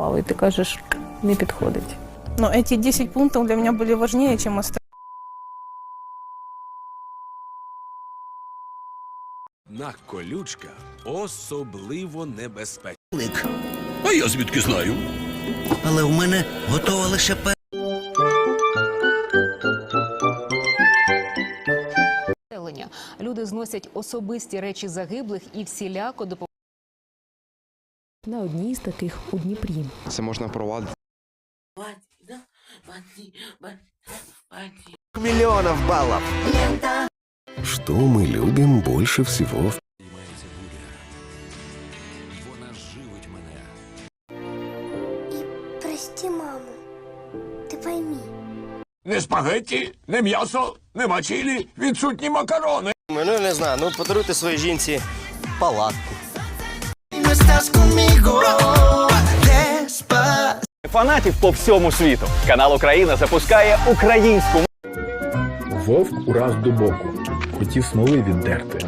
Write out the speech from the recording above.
Але ти кажеш, не підходить. Но эти 10 пунктов для меня были важнее, чем остальные. На колючка особливо небезпечна. Лик. А я звідки знаю? Але в мене готова лише пе. населення. Люди зносять особисті речі загиблих і всіляко допомагають. На одній з таких у Дніпрі. Це можна провадити. Мільйонів балів. Что мы любим больше всего в Вона живить мене. Прости, маму. Ты пойми. Не спагетті, не м'ясо, нема чилі, відсутні макарони. Ну, не знаю, ну подаруйте своїй жінці палатку. Фанатів по всьому світу. Канал Україна запускає українську Вовк ураз до боку. Хотів смоли віддерти.